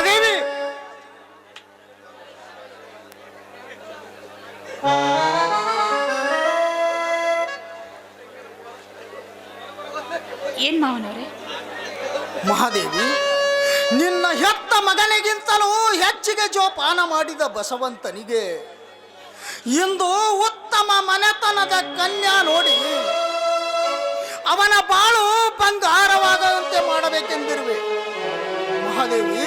ಮಹಾದೇವಿ ಏನ್ ಮಾವನವ್ರೆ? ಮಹಾದೇವಿ ನಿನ್ನ ಹೆತ್ತ ಮಗನಿಗಿಂತಲೂ ಹೆಚ್ಚಿಗೆ ಜೋಪಾನ ಮಾಡಿದ ಬಸವಂತನಿಗೆ ಇಂದು ಉತ್ತಮ ಮನೆತನದ ಕನ್ಯಾ ನೋಡಿ ಅವನ ಬಾಳು ಬಂಗಾರವಾಗದಂತೆ ಮಾಡಬೇಕೆಂದಿರುವೆ. ಮಹಾದೇವಿ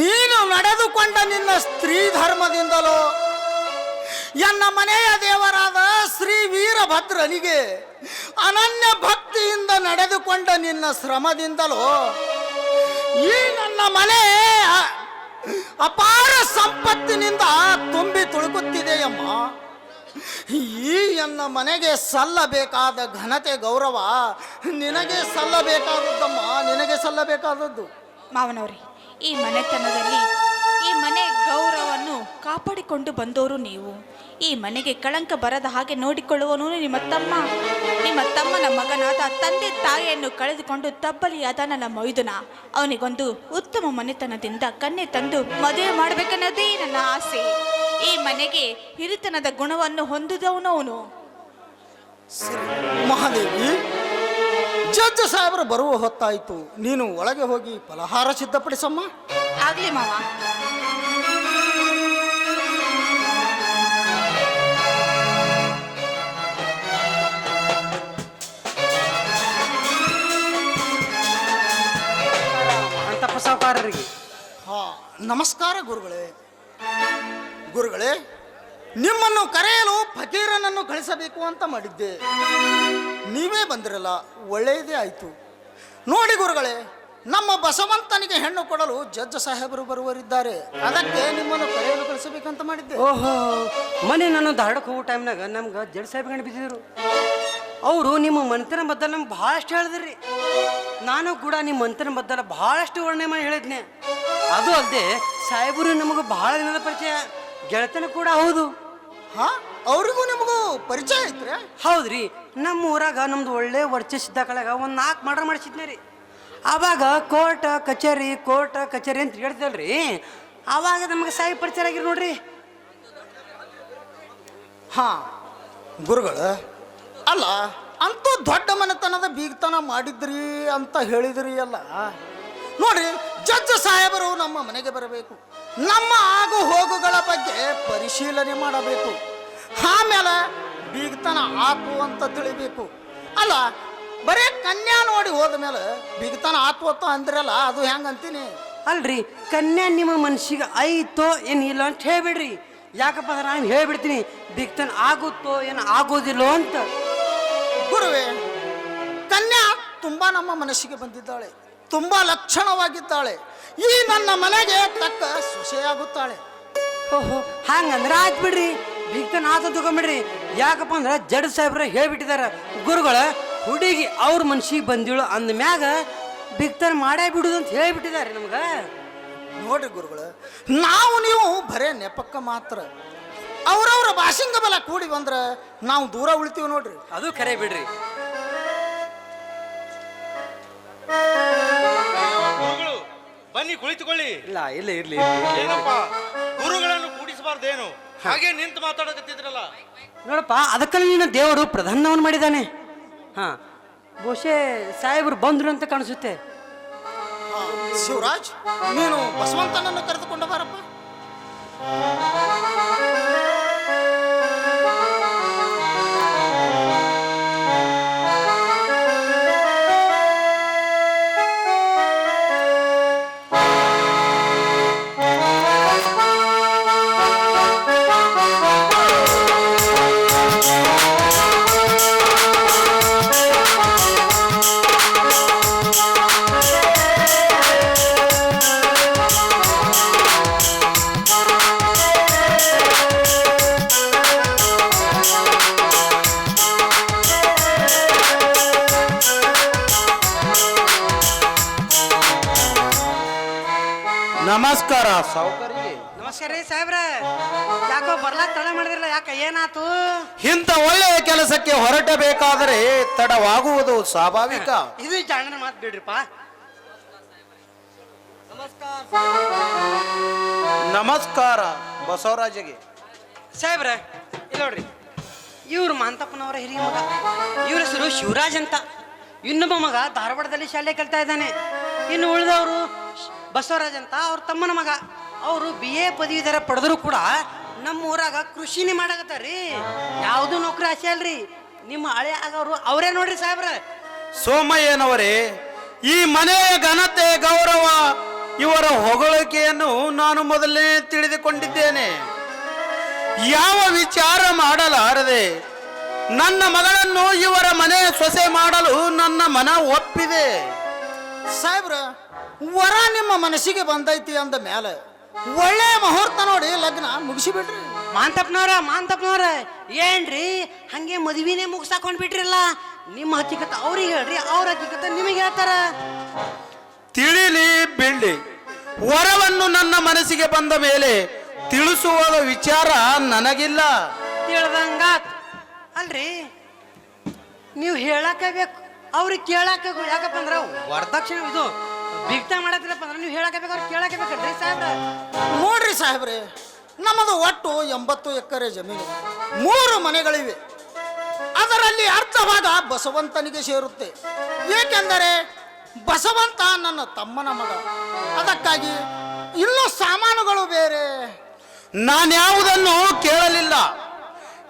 ನೀನು ನಡೆದುಕೊಂಡ ನಿನ್ನ ಸ್ತ್ರೀ ಧರ್ಮದಿಂದಲೋ, ಎನ್ನ ಮನೆಯ ದೇವರಾದ ಶ್ರೀ ವೀರಭದ್ರನಿಗೆ ಅನನ್ಯ ಭಕ್ತಿಯಿಂದ ನಡೆದುಕೊಂಡ ನಿನ್ನ ಶ್ರಮದಿಂದಲೋ, ಈ ನನ್ನ ಮನೆ ಅಪಾರ ಸಂಪತ್ತಿನಿಂದ ತುಂಬಿ ತುಳುಕುತ್ತಿದೆಯಮ್ಮ ಈ ಎನ್ನ ಮನೆಗೆ ಸಲ್ಲಬೇಕಾದ ಘನತೆ ಗೌರವ ನಿನಗೆ ಸಲ್ಲಬೇಕಾದದ್ದಮ್ಮ, ನಿನಗೆ ಸಲ್ಲಬೇಕಾದದ್ದು. ಮಾವನವ್ರೆ ಈ ಮನೆತನದಲ್ಲಿ ಈ ಮನೆ ಗೌರವವನ್ನು ಕಾಪಾಡಿಕೊಂಡು ಬಂದವರು ನೀವು. ಈ ಮನೆಗೆ ಕಳಂಕ ಬರದ ಹಾಗೆ ನೋಡಿಕೊಳ್ಳುವನು ನಿಮ್ಮ ತಮ್ಮ. ನಿಮ್ಮ ತಮ್ಮನ ಮಗನಾದ ತಂದೆ ತಾಯಿಯನ್ನು ಕಳೆದುಕೊಂಡು ತಬ್ಬಲಿಯಾದ ನನ್ನ ಮೈದುನ. ಅವನಿಗೊಂದು ಉತ್ತಮ ಮನೆತನದಿಂದ ಕನ್ನೆ ತಂದು ಮದುವೆ ಮಾಡಬೇಕನ್ನೋದೇ ನನ್ನ ಆಸೆ. ಈ ಮನೆಗೆ ಹಿರಿತನದ ಗುಣವನ್ನು ಹೊಂದಿದವನು ಅವನು ಸರಿ, ಮಹಾದೇವಿ ಜಡ್ಜ್ ಸಾಹೇಬರು ಬರುವ ಹೊತ್ತಾಯಿತು. ನೀನು ಒಳಗೆ ಹೋಗಿ ಫಲಹಾರ ಸಿದ್ಧಪಡಿಸಮ್ಮ ಆಗ್ಲಿ ಮಾವ. ಅಂತ ಹಾ ನಮಸ್ಕಾರ ಗುರುಗಳೇ. ಗುರುಗಳೇ ನಿಮ್ಮನ್ನು ಕರೆಯಲು ಫಕೀರನನ್ನು ಕಳಿಸಬೇಕು ಅಂತ ಮಾಡಿದ್ದೆ. ನೀವೇ ಬಂದಿರಲ್ಲ, ಒಳ್ಳೆಯದೇ ಆಯಿತು. ನೋಡಿ ಗುರುಗಳೇ, ನಮ್ಮ ಬಸವಂತನಿಗೆ ಹೆಣ್ಣು ಕೊಡಲು ಜಜ್ಜ ಸಾಹೇಬರು ಬರುವರಿದ್ದಾರೆ. ಅದಕ್ಕೆ ನಿಮ್ಮನ್ನು ಕರೆಯಲು ಕಳಿಸಬೇಕಂತ ಮಾಡಿದ್ದೆ. ಓಹೋ, ಮನೆ ನಾನು ಧಾರಡಕ್ಕೆ ಹೋಗೋ ಟೈಮ್ನಾಗ ನಮ್ಗೆ ಜಡ್ ಸಾಹೇಬ್ ಬಿದ್ದಿದ್ರು. ಅವರು ನಿಮ್ಮ ಮಂತ್ರನ ಬದ್ದಲ್ಲಿ ನಮ್ಗೆ ಭಾಳಷ್ಟು ಹೇಳಿದ್ರಿ. ನಾನು ಕೂಡ ನಿಮ್ಮ ಮಂತ್ರನ ಬದ್ದಲ ಭಾಳಷ್ಟು ವರ್ಣನೆ ಮಾಡಿ ಹೇಳಿದ್ನೆ. ಅದು ಅಲ್ಲದೆ ಸಾಹೇಬರು ನಮಗೆ ಭಾಳ ದಿನದ ಪರಿಚಯ. ಗೆಳತನ ಕೂಡ ಹೌದು. ಹಾ ಅವರಿಗೂ ನಿಮಗೂ ಪರಿಚಯ ಐತ್ರಿ ಹೌದ್ರಿ. ನಮ್ಮ ಊರಾಗ ನಮ್ದು ಒಳ್ಳೆ ವರ್ಚಸ್ ಕಳಗ ಕಳೆಗ ಒಂದು ನಾಲ್ಕು ಮರ್ಡರ್ ಮಾಡಿಸಿದ್ನೆ ರೀ. ಆವಾಗ ಕೋರ್ಟ್ ಕಚೇರಿ ಕೋರ್ಟ್ ಕಚೇರಿ ಅಂತ ಹೇಳ್ತಲ್ರಿ ಆವಾಗ ನಮಗೆ ಸಾಯಿ ಪರಿಚಯ ಆಗಿರಿ ನೋಡ್ರಿ. ಹಾ ಗುರುಗಳ ಅಲ್ಲ ಅಂತೂ ದೊಡ್ಡ ಮನೆತನದ ಬೀಗತನ ಮಾಡಿದ್ರಿ ಅಂತ ಹೇಳಿದ್ರಿ ಅಲ್ಲ? ನೋಡ್ರಿ ಜಡ್ಜ್ ಸಾಹೇಬರು ನಮ್ಮ ಮನೆಗೆ ಬರಬೇಕು. ನಮ್ಮ ಆಗು ಹೋಗುಗಳ ಬಗ್ಗೆ ಪರಿಶೀಲನೆ ಮಾಡಬೇಕು. ಆಮೇಲೆ ಬೀಗತನ ಆತು ಅಂತ ತಿಳಿಬೇಕು. ಅಲ್ಲ ಬರೀ ಕನ್ಯಾ ನೋಡಿ ಹೋದ ಮೇಲೆ ಬಿಗತನ ಆತು ಅಂತ ಅಂದ್ರಲ್ಲ ಅದು ಹೆಂಗಂತೀನಿ ಅಲ್ರಿ ಕನ್ಯಾ ನಿಮ್ಮ ಮನ್ಸಿಗೆ ಐತೋ ಏನು ಇಲ್ಲ ಅಂತ ಹೇಳ್ಬಿಡ್ರಿ. ಯಾಕಪ್ಪ ಅಂದ್ರೆ ನಾನು ಹೇಳ್ಬಿಡ್ತೀನಿ ಬಿಗ್ತನ ಆಗುತ್ತೋ ಏನು ಆಗೋದಿಲ್ಲೋ ಅಂತ. ಗುರುವೇ ಕನ್ಯಾ ತುಂಬಾ ನಮ್ಮ ಮನಸ್ಸಿಗೆ ಬಂದಿದ್ದಾಳೆ. ತುಂಬಾ ಲಕ್ಷಣವಾಗಿದ್ದಾಳೆ. ಈ ನನ್ನ ಮನೆಗೆ ತಕ್ಕ ಸೊಸೆಯಾಗುತ್ತಾಳೆ ಓಹೋ ಹಂಗಂದ್ರೆ ಆಯ್ತು ಬಿಡ್ರಿ. ಬಿಗ್ತನ ಆತ ತಗೊಂಬಿಡ್ರಿ. ಯಾಕಪ್ಪ ಅಂದ್ರೆ ಜಡ್ ಸಾಹೇಬ್ರ ಹೇಳ್ಬಿಟ್ಟಿದ್ದಾರೆ. ಗುರುಗಳ ಹುಡುಗಿ ಅವ್ರ ಮನ್ಸಿಗೆ ಬಂದಿಳು ಅಂದ ಮ್ಯಾಗ ಬಿಗ್ತನ ಮಾಡೇ ಬಿಡುದು ಅಂತ ಹೇಳ್ಬಿಟ್ಟಿದ್ದಾರೆ ನಮ್ಗೆ. ನೋಡ್ರಿ ಗುರುಗಳು ನಾವು ನೀವು ಬರೇ ನೆಪಕ್ಕ ಮಾತ್ರ. ಅವ್ರವ್ರ ಭಾಷಿಂಗ ಬಲ ಕೂಡಿ ಬಂದ್ರೆ ನಾವು ದೂರ ಉಳಿತೀವಿ ನೋಡ್ರಿ. ಅದು ಕರೆ ಬಿಡ್ರಿ. ಬನ್ನಿ ಕುಳಿತುಕೊಳ್ಳಿ. ಇಲ್ಲ ಇಲ್ಲ ಇರ್ಲಿ. ಏನಪ್ಪ? ಗುರುಗಳನ್ನು ಕೂಡಿಸಬಾರ್ದೇನು? ಹಾಗೆ ನಿಂತು ಮಾತಾಡಕತ್ತಿದ್ರಲ್ಲ. ನೋಡಪ್ಪ ಅದಕ್ಕಲ್ಲಿ ನಿನ್ನ ದೇವರು ಪ್ರಧಾನವನ್ನು ಮಾಡಿದ್ದಾನೆ. ಹಾ. ಬಹುಶಃ ಸಾಹೇಬರು ಬಂದ್ರು ಅಂತ ಕಾಣಿಸುತ್ತೆ. ಹಾ, ಶಿವರಾಜ್ ನೀನು ಬಸವಂತನನ್ನು ಕರೆದುಕೊಂಡು ಬಾರಪ್ಪ ನಮಸ್ಕಾರ. ಸಾವುಕಾರಿಗೆ ನಮಸ್ಕಾರ ರೀ ಸಾಹೇಬ್ರ. ಯಾಕೋ ಬರ್ಲಾಕ್ ತಡ ಮಾಡಿದ್ರಲ್ಲ ಯಾಕ ಏನಾತು? ಇಂಥ ಒಳ್ಳೆಯ ಕೆಲಸಕ್ಕೆ ಹೊರಟಬೇಕಾದರೆ ತಡವಾಗುವುದು ಸ್ವಾಭಾವಿಕ. ಇದು ಜಾಣನ ಮಾತು ಬಿಡ್ರಿಪ್ಪ. ನಮಸ್ಕಾರ ಬಸವರಾಜಗೆ. ಸಾಹೇಬ್ರ ಇಲ್ಲ ನೋಡ್ರಿ. ಇವ್ರು ಮಾಂತಪ್ಪನವರ ಹಿರಿಯ ಮಗ ಇವ್ರ ಹೆಸರು ಶಿವರಾಜ್ ಅಂತ. ಇನ್ನೊಬ್ಬ ಮಗ ಧಾರವಾಡದಲ್ಲಿ ಶಾಲೆ ಕಲ್ತಾ ಇದ್ದಾನೆ. ಇನ್ನು ಉಳಿದವರು ಬಸವರಾಜ್ ಅಂತ ಅವ್ರ ತಮ್ಮನ ಮಗ. ಅವರು ಬಿ ಎ ಪದವೀಧರ ಪಡೆದ್ರು ಕೂಡ ನಮ್ಮ ಊರಾಗ ಕೃಷಿನೇ ಮಾಡಕತ್ತಾರ್ರಿ. ಯಾವುದು ನೌಕರಿ ಆಸೆ ಅಲ್ರಿ. ನಿಮ್ಮ ಹಳೆ ಆಗವ್ರು ಅವರೇ ನೋಡ್ರಿ ಸಾಹೇಬ್ರ. ಸೋಮಯ್ಯನವರೇ ಈ ಮನೆಯ ಘನತೆ ಗೌರವ ಇವರ ಹೊಗಳಿಕೆಯನ್ನು ನಾನು ಮೊದಲೇ ತಿಳಿದುಕೊಂಡಿದ್ದೇನೆ. ಯಾವ ವಿಚಾರ ಮಾಡಲಾರದೆ ನನ್ನ ಮಗಳನ್ನು ಇವರ ಮನೆ ಸೊಸೆ ಮಾಡಲು ನನ್ನ ಮನ ಒಪ್ಪಿದೆ. ಸಾಹೇಬ್ರ ವರ ನಿಮ್ಮ ಮನಸ್ಸಿಗೆ ಬಂದೈತಿ ಅಂದ ಮೇಲೆ ಒಳ್ಳೆ ಮುಹೂರ್ತ ನೋಡಿ ಲಗ್ನ ಮುಗಿಸಿಬಿಡ್ರಿ. ಮಾಂತಪ್ಪನವ್ರ ಮಾಂತಪ್ಪನವ್ರ ಏನ್ರಿ? ಹಂಗೆ ಮದುವಿನೇ ಮುಗಿಸಾಕೊಂಡ್ ಬಿಟ್ರಿಲ್ಲ? ನಿಮ್ಮ ಹಕ್ಕಿಕತ ಅವ್ರಿಗೆ ಹೇಳ್ರಿ ಅವ್ರ ಹಕ್ಕಿಕತ ನಿಮಗೆ ಹೇಳ್ತಾರ. ತಿಳಿಲಿ ಬಿಳ್ಳಿ ವರವನ್ನು ನನ್ನ ಮನಸ್ಸಿಗೆ ಬಂದ ಮೇಲೆ ತಿಳಿಸುವ ವಿಚಾರ ನನಗಿಲ್ಲ. ತಿಳ್ದಂಗ ಅಲ್ರಿ ನೀವು ಹೇಳಕ್ಕೆ ಬೇಕು. ಅವ್ರಿಗೆ ಕೇಳಕ್ಕೆ ಯಾಕಪ್ಪ ಅಂದ್ರೆ ವರದಕ್ಷಿಣೆ ಇದು ಬಿಗ್ತ ಮಾಡತ್ತಿರಪ್ಪ ಅಂದ್ರೆ ನೀವು ಹೇಳಕ್ಕೆ ಬೇಕಾದ್ರೆ ಕೇಳಕ್ಕೆ ಕೇಳಕ ಬೇಕಲ್ರಿ ಸಾಹೇಬ್ರ. ನೋಡ್ರಿ ಸಾಹೇಬ್ರೆ ನಮ್ಮದು ಒಟ್ಟು ಎಂಬತ್ತು ಎಕರೆ ಜಮೀನು. ಮೂರು ಮನೆಗಳಿವೆ. ಅದರಲ್ಲಿ ಅರ್ಧ ಭಾಗ ಬಸವಂತನಿಗೆ ಸೇರುತ್ತೆ. ಏಕೆಂದರೆ ಬಸವಂತ ನನ್ನ ತಮ್ಮನ ಮಗ. ಅದಕ್ಕಾಗಿ ಇನ್ನೂ ಸಾಮಾನುಗಳು ಬೇರೆ. ನಾನ್ಯಾವುದನ್ನು ಕೇಳಲಿಲ್ಲ.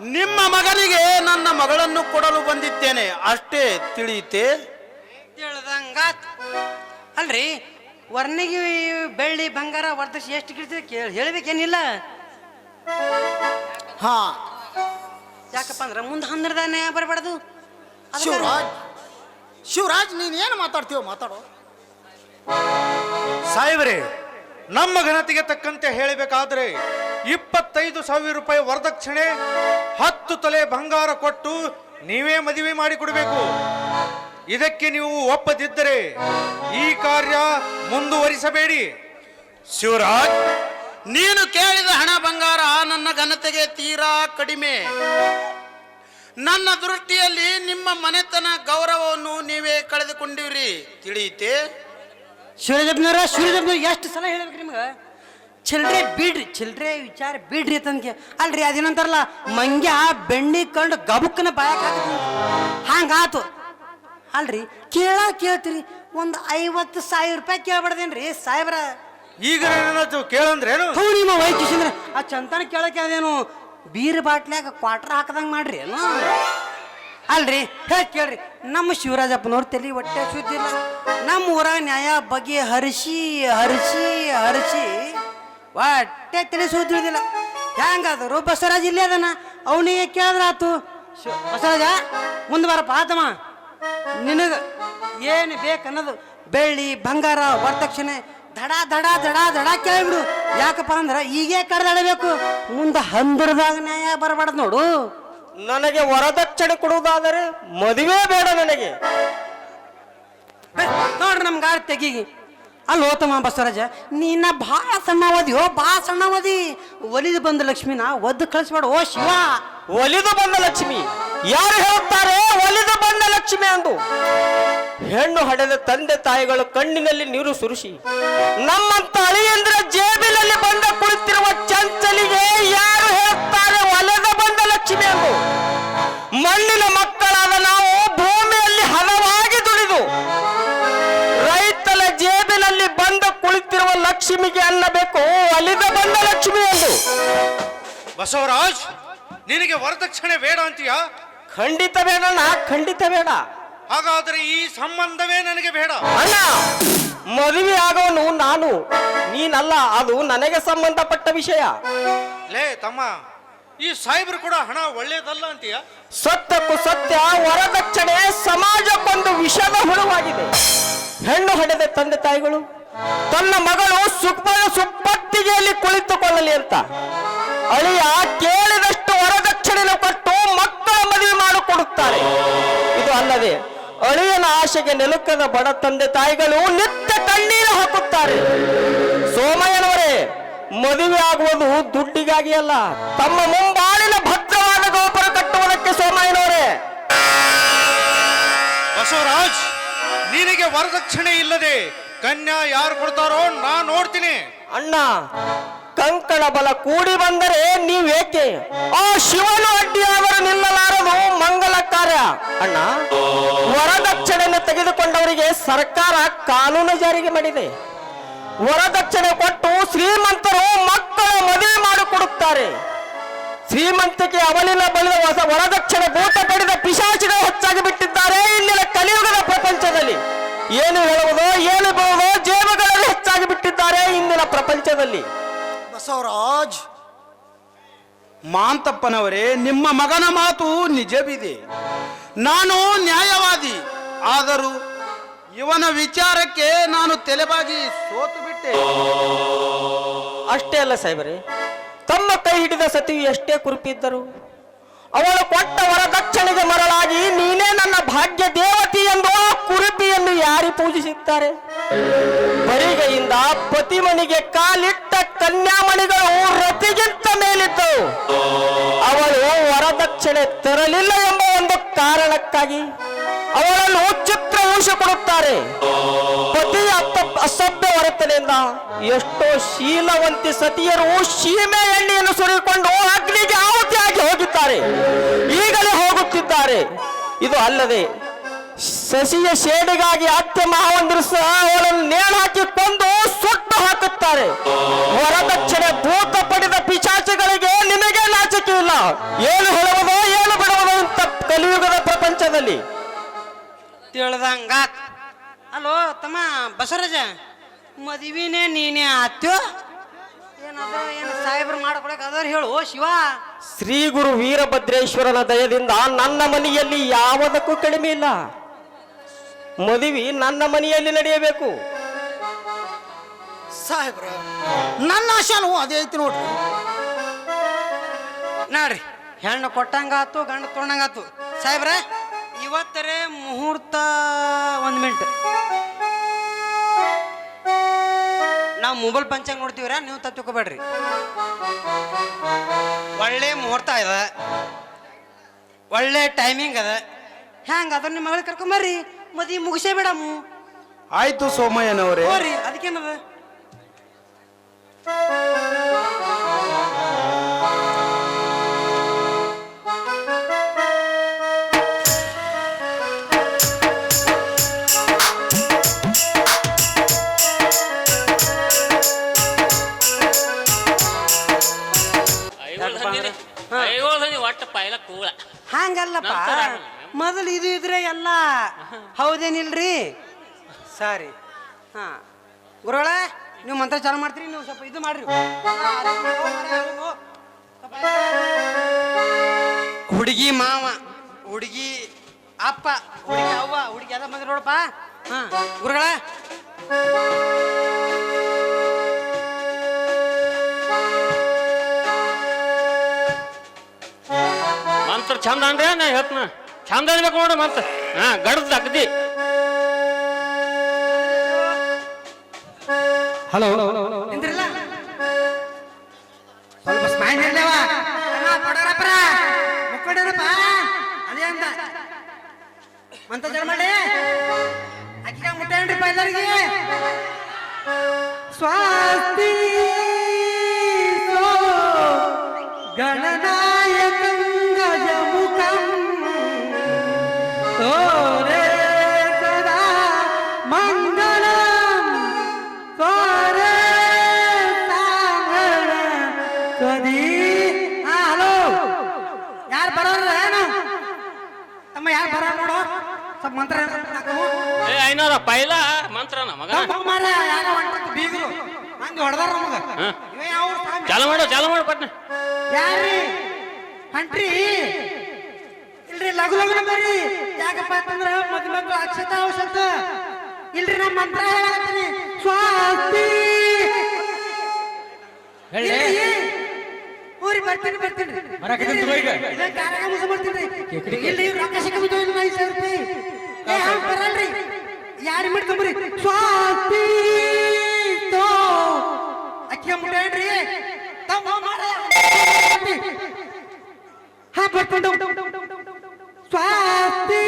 ನಿಮ್ಮ ಮಗನಿಗೆ ನನ್ನ ಮಗಳನ್ನು ಕೊಡಲು ಬಂದಿದ್ದೇನೆ. ಅಷ್ಟೇ ತಿಳಿಯಿತೆ ತಿಳ್ದಂಗಾತ್. ಅಲ್ರಿ ವರ್ಣಿಗೆ ಬೆಳ್ಳಿ ಬಂಗಾರ ವರದಕ್ಷಿ ಎಷ್ಟು ಕೇಳಿ ಹೇಳ್ಬೇಕೇನಿಲ್ಲ. ಹಾ. ಯಾಕಪ್ಪ ಅಂದ್ರೆ ಮುಂದೆ ಹಂದ್ರದಾನೆ ಬರಬಾರ್ದು. ಶಿವರಾಜ್ ಶಿವರಾಜ್ ನೀನ್ ಏನು ಮಾತಾಡ್ತೀವ ಮಾತಾಡೋ. ಸಾಹೇಬ್ರೆ ನಮ್ಮ ಘನತೆಗೆ ತಕ್ಕಂತೆ ಹೇಳಬೇಕಾದ್ರೆ ಇಪ್ಪತ್ತೈದು ಸಾವಿರ ರೂಪಾಯಿ ವರದಕ್ಷಿಣೆ ಹತ್ತು ತಲೆ ಬಂಗಾರ ಕೊಟ್ಟು ನೀವೇ ಮದುವೆ ಮಾಡಿ ಕೊಡಬೇಕು ಇದಕ್ಕೆ ನೀವು ಒಪ್ಪದಿದ್ದರೆ ಈ ಕಾರ್ಯ ಮುಂದುವರಿಸಬೇಡಿ. ಶಿವರಾಜ್ ನೀನು ಕೇಳಿದ ಹಣ ಬಂಗಾರ ನನ್ನ ಘನತೆಗೆ ತೀರಾ ಕಡಿಮೆ. ನನ್ನ ದೃಷ್ಟಿಯಲ್ಲಿ ನಿಮ್ಮ ಮನೆತನ ಗೌರವವನ್ನು ನೀವೇ ಕಳೆದುಕೊಂಡಿವ್ರಿ ತಿಳಿಯಿತೆ? ಶಿವರಾಜಪ್ಪನವ್ರ ಶಿವರಾಜಪ್ಪನವ್ರ ಎಷ್ಟು ಸಲ ಹೇಳ್ಬೇಕು ನಿಮ್ಗೆ? ಚಿಲ್ಡ್ರೆ ಬಿಡ್ರಿ ಚಿಲ್ಡ್ರೆ ವಿಚಾರ ಬಿಡ್ರಿ ಅಂತಂದ್ಕೆ ಅಲ್ರಿ ಅದೇನಂತಾರಲ್ಲ ಮಂಗ್ಯ ಬೆಣ್ಣಿ ಕಂಡು ಗಬುಕ್ಕನ ಬಾಯಕ್ ಹಂಗಾತು. ಅಲ್ರಿ ಕೇಳ ಕೇಳ್ತೀರಿ. ಒಂದು ಐವತ್ತು ಸಾವಿರ ರೂಪಾಯಿ ಕೇಳ್ಬಾರ್ದೇನ್ರಿ ಸಾಹೇಬ್ರ. ಈಗ ಏನಾಯ್ತು? ಕೇಳಂದ್ರೇನು? ಥೂ ನಿಮ್ಮ ವೈಕಿಸಿಂದ್ರೆ ಆ ಚಂತನ ಕೇಳಕ್ಕೆ ಅದೇನು? ಬೀರ್ ಬಾಟ್ಲ್ಯಾಗ ಕ್ವಾಟ್ರ್ ಹಾಕದಂಗೆ ಮಾಡ್ರಿ ಏನು? ಅಲ್ರಿ ಹೇಳಿ ಕೇಳ್ರಿ? ನಮ್ಮ ಶಿವರಾಜಪ್ಪನವ್ರ ತಲೆ ಹೊಟ್ಟೆ ಸುದ್ದಿಲ್ಲ ನಮ್ಮ ಊರಾಗ ನ್ಯಾಯ ಬಗೆ ಹರಿಸಿ ಹರಿಸಿ ಹರಿಸಿ ಹೊಟ್ಟೆ ತಲೆ ಸುದ್ದಿಲ್ಲ ಹೆಂಗಾದ್ರು ಬಸವರಾಜ್ ಇಲ್ಲೇ ಅದನ. ಅವನಿಗೆ ಕೇಳಿದ್ರಾತು. ಬಸವರಾಜ ಮುಂದೆ ಬರಪ್ಪ ಆತಮ್ಮ. ನಿನಗೆ ಏನು ಬೇಕನ್ನೋದು ಬೆಳ್ಳಿ ಬಂಗಾರ ವರದಕ್ಷಿಣೆ ದಡ ದಡ ದಡ ದಡ ಕೇಳಿಬಿಡು. ಯಾಕಪ್ಪ ಅಂದ್ರೆ ಈಗೇ ಕಡ್ದಾಡಬೇಕು. ಮುಂದೆ ಹಂದರದಾಗ ನ್ಯಾಯ ಬರಬಾರ್ದು ನೋಡು. ನನಗೆ ವರದಕ್ಷಿಣೆ ಕೊಡುವುದಾದರೆ ಮದುವೆ ಬೇಡ ನನಗೆ. ನೋಡ್ರಿ ನಮ್ ಗಾಡಿ ತೆಗಿಗಿ. ಅಲ್ಲಿ ಹೋತಮ್ಮ ಬಸವರಾಜ ನೀನ ಭಾಳ ಸಣ್ಣ ಓದಿಯೋ ಭಾಳ ಸಣ್ಣ ಓದಿ ಒಲಿದು ಬಂದ ಲಕ್ಷ್ಮಿನ ಒದ್ದು ಕಳಿಸ್ಬೇಡ ಓ ಶಿವ. ಒಲಿದು ಬಂದ ಲಕ್ಷ್ಮಿ. ಯಾರು ಹೇಳುತ್ತಾರೆ? ಒಲಿದು ಬಂದ ಲಕ್ಷ್ಮಿ ಅಂದು. ಹೆಣ್ಣು ಹಡೆದ ತಂದೆ ತಾಯಿಗಳು ಕಣ್ಣಿನಲ್ಲಿ ನೀರು ಸುರಿಸಿ, ನಮ್ಮಂತ ಅಳಿಯಂದ್ರ ಜೇಬಿನಲ್ಲಿ ಬಂದ ಕುಳಿತಿರುವ ಚಂಚಲಿಗೆ ಯಾರು ಹೇಳುತ್ತಾರೆ? ಒಲೆದ ಬಂದ ಲಕ್ಷ್ಮಿ ಅಂದು. ಮಣ್ಣಿನ ಮಕ್ಕಳಾದ ನಾವು ಭೂಮಿಯಲ್ಲಿ ಹದವಾಗಿ ದುಡಿದು, ರೈತನ ಜೇಬಿನಲ್ಲಿ ಬಂದ ಕುಳಿತಿರುವ ಲಕ್ಷ್ಮಿಗೆ ಅನ್ನಬೇಕು. ಒಲಿದ ಬಂದ ಲಕ್ಷ್ಮಿ ಎಂದು ಬಸವರಾಜ್, ನಿನಗೆ ವರದಕ್ಷಿಣೆ ಬೇಡ ಅಂತೀಯಾ? ಖಂಡಿತ ಬೇಡಣ್ಣ ಖಂಡಿತ ಬೇಡ. ಹಾಗಾದ್ರೆ ಈ ಸಂಬಂಧವೇ ನನಗೆ ಬೇಡ. ಅಣ್ಣ ಮದುವೆ ಆಗೋನು ನಾನು ನೀನಲ್ಲ ಅದು ನನಗೆ ಸಂಬಂಧಪಟ್ಟ ವಿಷಯ. ಲೇ ತಮ್ಮ ಈ ಸಾಹೇಬ್ರು ಕೂಡ ಹಣ ಒಳ್ಳೇದಲ್ಲ ಅಂತೀಯ? ಸತ್ಯಕ್ಕೂ ಸತ್ಯ ವರದಕ್ಷಣೆ ಸಮಾಜಕ್ಕೊಂದು ವಿಷದ ಹುಳುವಾಗಿದೆ. ಹೆಣ್ಣು ಹಡೆದ ತಂದೆ ತಾಯಿಗಳು ತನ್ನ ಮಗಳು ಸುಪ್ಪ ಸುಪ್ಪತ್ತಿಗೆಯಲ್ಲಿ ಕುಳಿತುಕೊಳ್ಳಲಿ ಅಂತ. ಅಳಿಯ ಕೇಳಿದಷ್ಟು ವರದಕ್ಷಿಣೆನ ಕೊಟ್ಟು ಮಕ್ಕಳ ಮದುವೆ ಮಾಡಿಕೊಡುತ್ತಾರೆ. ಇದು ಅಲ್ಲದೆ ಅಳಿಯನ ಆಶೆಗೆ ನೆಲುಕದ ಬಡ ತಂದೆ ತಾಯಿಗಳು ನಿತ್ಯ ಕಣ್ಣೀರು ಹಾಕುತ್ತಾರೆ. ಸೋಮಯ್ಯನವರೇ ಮದುವೆ ಆಗುವುದು ದುಡ್ಡಿಗಾಗಿ ಅಲ್ಲ ತಮ್ಮ ಮುಂಬಾಳಿನ ಭದ್ರವಾದ ಗೋಪುರ ಕಟ್ಟುವುದಕ್ಕೆ ಸೋಮಯ್ಯನವರೇ. ಬಸವರಾಜ್ ನಿನಗೆ ವರದಕ್ಷಿಣೆ ಇಲ್ಲದೆ ಕನ್ಯಾ ಯಾರು ಕೊಡ್ತಾರೋ ನಾ ನೋಡ್ತೀನಿ. ಅಣ್ಣ ಕಂಕಣ ಬಲ ಕೂಡಿ ಬಂದರೆ ನೀವೇಕೆ ಆ ಶಿವನು ಅಡ್ಡಿಯಾದರೂ ನಿಲ್ಲಲಾರದು ಮಂಗಲ ಕಾರ್ಯ. ಅಣ್ಣ ವರದಕ್ಷಿಣೆಯನ್ನು ತೆಗೆದುಕೊಂಡವರಿಗೆ ಸರ್ಕಾರ ಕಾನೂನು ಜಾರಿಗೆ ಮಾಡಿದೆ. ವರದಕ್ಷಿಣೆ ಕೊಟ್ಟು ಶ್ರೀಮಂತರು ಮಕ್ಕಳ ಮದುವೆ ಮಾಡಿಕೊಡುತ್ತಾರೆ. ಶ್ರೀಮಂತಿಕೆ ಅವಲಿನ ಬಳಿದ ಹೊಸ ವರದಕ್ಷಿಣೆ ಭೂತ ಪಡೆದ ಪಿಶಾಚಿಗಳು ಹೆಚ್ಚಾಗಿ ಬಿಟ್ಟಿದ್ದಾರೆ ಇಲ್ಲಿನ ಕಲಿಯುಗದ ಪ್ರಪಂಚದಲ್ಲಿ. ಏನು ಹೇಳುವುದು, ಏನು ಬರುವುದು, ಜೇಬುಗಳಲ್ಲಿ ಹೆಚ್ಚಾಗಿ ಬಿಟ್ಟಿದ್ದಾರೆ ಇಂದಿನ ಪ್ರಪಂಚದಲ್ಲಿ. ಬಸವರಾಜ್ ಮಾಂತಪ್ಪನವರೇ, ನಿಮ್ಮ ಮಗನ ಮಾತು ನಿಜವಿದೆ. ನಾನು ನ್ಯಾಯವಾದಿ. ಆದರೂ ಇವನ ವಿಚಾರಕ್ಕೆ ನಾನು ತಲೆಬಾಗಿ ಸೋತು ಬಿಟ್ಟೆ. ಅಷ್ಟೇ ಅಲ್ಲ ಸಾಹೇಬರೇ ತಮ್ಮ ಕೈ ಹಿಡಿದ ಸತಿ ಎಷ್ಟೇ ಕುರುಪಿದ್ದರು ಅವಳು ಕೊಟ್ಟ ವರದಕ್ಷಿಣೆಗೆ ಮರಳಾಗಿ, ನೀನೇ ನನ್ನ ಭಾಗ್ಯ ದೇವತಿ ಎಂದು ಕುರುಪಿಯನ್ನು ಯಾರಿ ಪೂಜಿಸುತ್ತಾರೆ? ಬರಿಗೆಯಿಂದ ಪತಿಮನಿಗೆ ಕಾಲಿಟ್ಟ ಕನ್ಯಾಮಣಿಗಳು ರತಿಗಿಂತ ಮೇಲಿದ್ದವು ಅವಳು ವರದಕ್ಷಿಣೆ ತರಲಿಲ್ಲ ಎಂಬ ಒಂದು ಕಾರಣಕ್ಕಾಗಿ ಅವಳನ್ನು ಚಿತ್ರ ಕೊಡುತ್ತಾರೆ ಪತಿಯ ಅತ್ತ- ಅಸಭ್ಯ ವರ್ತನೆಯಿಂದ ಎಷ್ಟೋ ಶೀಲವಂತಿ ಸತಿಯರು ಸೀಮೆ ಎಣ್ಣೆಯನ್ನು ಸುರಿಕೊಂಡು ಅಗ್ನಿಗೆ ಆಹುತಿಯಾಗಿ ಹೋಗಿದ್ದಾರೆ. ಈಗಲೇ ಹೋಗುತ್ತಿದ್ದಾರೆ. ಇದು ಅಲ್ಲದೆ ಸಸಿಯ ಶೇಡಿಗಾಗಿ ಅತ್ತೆ ಮಾವಂದಿರು ಸಹ ಅವಳನ್ನು ನೇಣು ಹಾಕಿ ಕೊಂದು ಸುಟ್ಟು ಹಾಕುತ್ತಾರೆ. ವರದಕ್ಷಿಣೆ ಭೂತ ಪಡೆದ ಪಿಶಾಚಿಗಳಿಗೆ ನಿಮಗೆ ನಾಚಿಕೆ ಇಲ್ಲ. ಏನು ಹೇಳುವುದೋ, ಏನು ಬಿಡುವುದೋ ಅಂತ ಕಲಿಯುಗದ ಪ್ರಪಂಚದಲ್ಲಿ. ತಿಳ್ದಂಗಾತ್. ಅಲೋ ತಮ್ಮ ಬಸವರಾಜ ಮದುವಿನೇ ನೀನೇ ಆತ್ಯೋ? ಏನದ ಏನು ಸಾಹೇಬ್ರು ಮಾಡ್ಕೊಳಕ್ ಅದ್ರ ಹೇಳು ಓ ಶಿವ. ಶ್ರೀ ಗುರು ವೀರಭದ್ರೇಶ್ವರನ ದಯದಿಂದ ನನ್ನ ಮನೆಯಲ್ಲಿ ಯಾವುದಕ್ಕೂ ಕಡಿಮೆ ಇಲ್ಲ. ಮದುವೆ ನನ್ನ ಮನೆಯಲ್ಲಿ ನಡೆಯಬೇಕು. ಸಾಹೇಬ್ರ ನನ್ನ ಆಶಾನು ಅದೇ ಐತಿ ನೋಡ್ರಿ. ನೋಡ್ರಿ ಹೆಣ್ಣು ಕೊಟ್ಟಂಗಾತು ಗಂಡು ತೊಗೊಂಡಂಗಾತು ಸಾಹೇಬ್ರ ಇವತ್ತರೇ ಮುಹೂರ್ತ ಒಂದು ಮಿನಿಟ್ ಮೊಬೈಲ್ ಪಂಚಾಂಗ ನೋಡ್ತೀವ್ರ? ನೀವು ತಪ್ಪು ತಿಳ್ಕೊಬೇಡ್ರಿ. ಒಳ್ಳೆ ಮುಹೂರ್ತ ಇದೆ. ಒಳ್ಳೆ ಟೈಮಿಂಗ್ ಅದ ಹ್ಯಾಂಗ ಅದನ್ನ ನಿಮ್ಮ ಮಗಳಿಗೆ ಕರ್ಕೊಂಬರ್ರಿ ಮದಿ ಮುಗಿಸೇ ಬೇಡ ಆಯ್ತು ಸೋಮಯ್ಯನವರೇ. ಹೋರಿ ಅದಕ್ಕೇನದ? ಒಟ್ಟು ಪೈಲ ಕೂಳ ಹಂಗಲ್ಲಪ್ಪ? ಮೊದಲು ಇದು ಇದ್ರೆ ಎಲ್ಲ ಹೌದೇನಿಲ್ರಿ? ಸಾರಿ. ಹಾ. ಗುರುಗಳ ನೀವು ಮಂತ್ರ ಚಾಲು ಮಾಡ್ತೀರಿ ನೀವು ಸ್ವಲ್ಪ ಇದು ಮಾಡ್ರಿ. ಹುಡುಗಿ ಮಾವ ಹುಡುಗಿ ಅಪ್ಪ ಹುಡುಗಿ ಅವ್ವ ಹುಡುಗಿ ಎಲ್ಲ ಬಂದ್ರೆ ನೋಡಪ್ಪ. ಹಾ. ಗುರುಗಳ. ಮಂತ್ರ ಚಂದ ಅಂದ್ರೆ ನಾ ಹೇಳ್ತನ. ಚಂದ ಅನ್ಬೇಕು ನೋಡು ಮತ್ತೆ. ಹಾ ಗಡದ ಅಗದಿ. ನಿಂದ್ರಿಲ್ಲ? ಸ್ವಲ್ಪ ಸ್ಮೈಲ್ ಇರ್ಲೇವ ಕೊಡೋರಪ್ಪ ಮುಕ್ಕೊಡೋರಪ್ಪ ಅದೇ ಅಂತ ಮಂತ ಜನ ಮಾಡಿ. ಅಕ್ಕಿಗ ಮುಟ್ಟೇನ್ರಿಪ್ಪ ಎಲ್ಲರಿಗೆ? ಸ್ವಾಸ್ತಿ. ಐನೋರ ಪೈಲ ಮಂತ್ರನ ಮಗ ತಮ್ಮ ಮಾರ್ರೆ, ಯಾರೋ ಹೊಂಟದ್ದು ಬೀಗರು ಹಂಗೆ ಹೊಡೆದಾರ ನಮಗ ಹಾ. ಇವೇ ಯಾವ ಊರ್ ಸ್ವಾಮಿ? ಚಾಲು ಮಾಡು ಚಾಲು ಮಾಡು ಪಟ್ನ ಯಾರ್ರಿ ಹೊಂಟ್ರಿ ಲಘು ಲಘುನ ಬರ್ರಿ ಯಾಕಪ್ಪ ಅಂತಂದ್ರ ಮದುವೆ ಅಕ್ಷತಾ ಔಷಧ. ಇಲ್ರಿ ನಮ್ಮ ಮಂತ್ರ ಹೇಳತ್ತೀನಿ ಸ್ವಾಸ್ತಿ. ಊರಿ ಬರ್ತೀನಿ ಬರ್ತೀನಿ. ಕಾರ್ಯಕ್ರಮ ಮುಗಿಸ್ ಬರ್ತೀನಿ ಇಲ್ರಿ ರೊಕ್ಕ ಸಿಕ್ಕಬಿದ್ದು ಇಲ್ಲ ಐದು ಸಾವಿರ ರೂಪಾಯಿ ಏ ಹಂಗ್ ಬರಲ್ರಿ. ಯಾರು ಮಾಡ್ಕೊಂಬ್ರಿ ಸ್ವಾಸ್ತಿ. ತೋ. ಅಕ್ಕಿ ಮುಟ್ಟೇನ್ರಿ ತಮ್ಮ ಮಾಡ. ಹಾ ಬರ್ಕೊಂಡು ಸ್ವಾಸ್ತಿ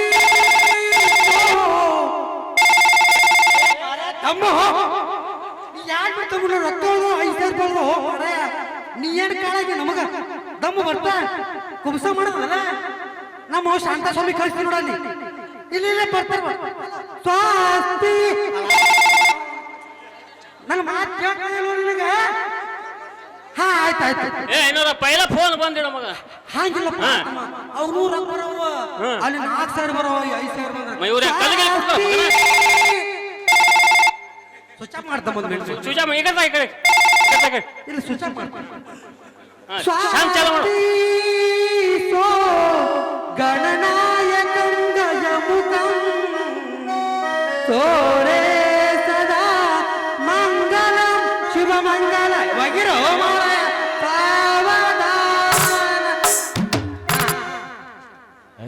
ತಮ್ಮ ಯಾಕೆ ತಗೊಂಡು ರೊಕ್ಕ ಐದು ಮಾರಾಯ ನೀ ಏನು ಕಾಳಾಗಿ ನಮಗ? ದಮ್ಮು ಬರ್ತಾ? ಕುಬ್ಸ ಮಾಡೋದಲ್ಲ? ನಮ್ಮ ಶಾಂತ ಸ್ವಾಮಿ ಕಳಿಸ್ತೀನಿ ನೋಡಲ್ಲಿ ಇಲ್ಲಿ ಬರ್ತಾರ. ಸ್ವಾಸ್ತಿ. ನನ್ನ ಮಾತು ಕೇಳ್ಕೊಳ್ಳೋ ನಿನಗ? ಹಾ ಆಯ್ತು ಆಯ್ತು. ಏ ಐನೂರ ಪೈಲ ಫೋನ್ ಬಂದಿಡ ಮಗ. ಹಾಗಿಲ್ಲ ಹಾ. ಅವ್ರು ನೂರ ಬರವ ಹಾ. ಅಲ್ಲಿ ನಾಲ್ಕು ಸಾವಿರ ಬರವ ಐದು ಸಾವಿರ ಬರವ ಮ ಕಲ್ಗೆ ಸ್ವಿಚ್ ಆಫ್ ಮಾಡ್ತಾ ಬಂದ್ ಚೂಜಾ ಈ ಕಡೆ ಈ ಕಡೆ ಈ ಕಡೆ, ಈ ಕಡೆ. ಇಲ್ಲಿ ಸ್ವಿಚ್ ಆಫ್ ಮಾಡ್ತಾ ಹಾ, ಶಾಂತ ಚಾಲು ಮಾಡು. ಸ್ವಾತೀಸೋ ಗಣನಾಯಕಂ ಗಜಮುಖಂ ಸೋರೇ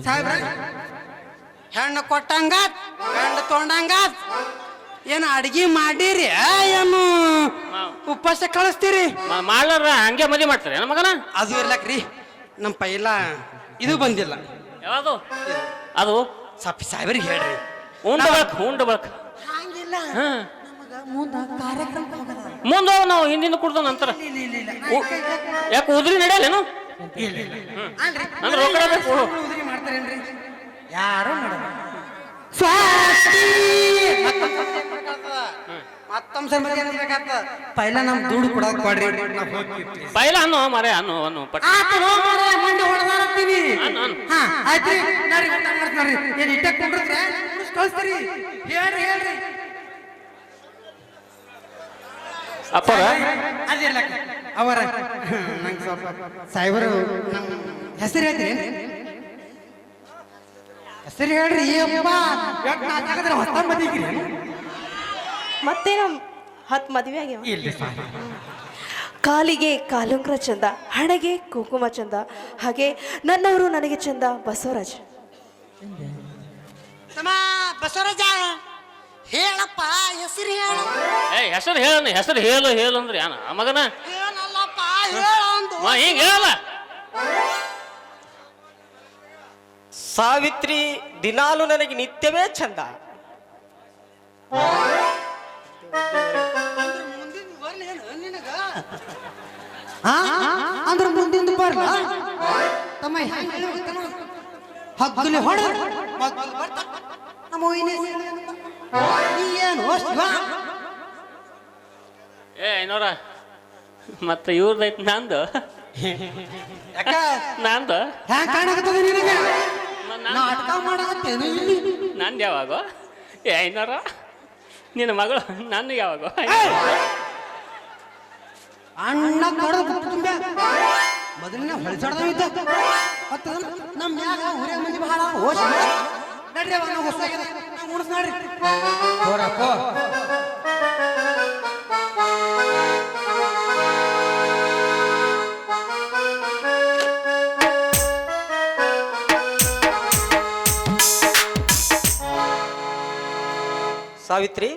ಸಾಹೇಬ್ರ? ಹೆಣ್ಣು ಕೊಟ್ಟಂಗ ಹೆಣ್ಣು ತೊಗೊಂಡಂಗಾತ್ ಏನು ಅಡ್ಗೆ ಮಾಡಿರಿ? ಏನು? ಉಪವಾಸ ಕಳಿಸ್ತೀರಿ? ಮಾಡ್ಲಾರ ಹಂಗೆ ಮದಿ ಮಾಡ್ತಾರೆ. ಏನ ಮಗನ? ಅದು ಇರ್ಲಕ್ರಿ. ನಮ್ಮ ಪೈಲ ಇದು ಬಂದಿಲ್ಲ. ಯಾವುದು? ಅದು? ಸ್ವಲ್ಪ ಸಾಹೇಬ್ರಿಗೆ ಹೇಳ್ರಿ. ಉಂಡ ಬಳಕ ಉಂಡ ಬಳಕ. ಹಂಗಿಲ್ಲ. ಹಾ. ಮುಂದೆ ಕಾರ್ಯಕ್ರಮ ಮುಂದೆ ನಾವು ಹಿಂದಿಂದ ಕುಡ್ದ ನಂತರ. ಯಾಕೆ ಉದ್ರಿ ನಡೆಯಲ್ಲೇನು ಅಂದ್ರೆ ರೊಕ್ಕ ಬೇಕು ಮಾಡ್ತಾರೇನ್ರಿ ಯಾರು ಏನ್ಬೇಕಾಗ್ತದ ಪೈಲ ನಮ್ ದುಡ್ಡು ಕೊಡಕ್ ಕೊಡ್ರಿ. ನಾವ್ ಹೋಗ್ತೀವಿ ಪೈಲ ಅನ್ನು ಮರೆ ಅನ್ನು ಅನ್ನು ಪಟ್ ಆತ ನೋ ಮಾರಾಯ, ಮಂಡಿ ಹೊಡ್ದಾರತ್ತೀನಿ. ಅನ್ನು, ಅನ್ನು. ಹಾ ಆಯ್ತ್ರಿ. ನಡ್ರಿ ಊಟ ಮಾಡ್ತೀನಿ ನೋಡ್ರಿ. ಏನ್ ಇಟ್ಟ ಕುಂಡ್ರತ್ರೆ ಕಳಿಸ್ತೀರಿ. ಹೇಳ್ರಿ ಹೇಳ್ರಿ. ಅಪ್ಪರ? ಅದಿರ್ಲಕ್ಕ. ಅವರ. ನಂಗೆ ಸ್ವಲ್ಪ ಸಾಹೇಬರು ನಮ್ಮ ಹೆಸರು ಹೇಳ್ತೀರಿ ಹೆಸರು ಹೇಳ್ರಿ ಅಪ್ಪ ಎಷ್ಟ್ ನಾಚಾಕತ್ರ ಹೊಸ ಮದಿಗಿರಿ ಮತ್ತೇನು ಹತ್ತು ಮದುವೆ ಆಗ್ಯಾವ? ಕಾಲಿಗೆ ಕಾಲುಂಗ್ರ ಚಂದ ಹಣೆಗೆ ಕುಂಕುಮ ಚಂದ ಹಾಗೆ ನನ್ನವರು ನನಗೆ ಚಂದ ಬಸವರಾಜ್. ತಮ್ಮ ಬಸವರಾಜ ಹೇಳಪ್ಪ ಹೆಸರು ಹೇಳು. ಏ ಹೆಸರು ಹೇಳು ಹೆಸರು ಹೇಳು ಹೇಳು ಅಂದ್ರೆ ಯಾನ? ಆ ಮಗನ? ಏನಲ್ಲಪ್ಪ ಹೇಳ ಅಂದು. ಹಿಂಗ ಹೇಳಲ್ಲ. ಸಾವಿತ್ರಿ ದಿನಾಲು ನನಗೆ ನಿತ್ಯವೇ ಚಂದ ಹಾ ಅಂದ್ರ ಮುಂದಿಂದ ಬರ್ಲ ತಮ್ಮ? ಹಗ್ಗಲಿ ಹೊಡ. ಏ ಐನೋರ ಮತ್ತೆ ಇವ್ರದೈತಿ ನಂದು. ಯಾಕ? ನಂದು. ಹ್ಯಾಂಗ ಕಾಣಕತ್ತದ ನಿನಗೆ? ನಾಟಕ ಮಾಡಕತ್ತೇನು ಇಲ್ಲಿ. ನಂದು ಯಾವಾಗ? ಏ ಐನೋರ? ನಿನ್ನ ಮಗಳು? ನಾನು ಯಾವಾಗ? ಅಣ್ಣ ಮೊದಲನೇ ಗುಪ್ತ ತುಂಬ. ಮೊದಲಿನ ಹೊಳಿಸಾಡ್ದ ಇದ್ದ. ಮತ್ತೆ ನಮ್ಮ ಮ್ಯಾಗ ಮಂದಿ ಬಹಳ ಹೋಶ ನಡ್ರಿ ನಾವು ಹೊಸ ನಾವು ಉಣಸ್ ನೋಡ್ರಿ. ಹೋರಪ್ಪ. ಸಾವಿತ್ರಿ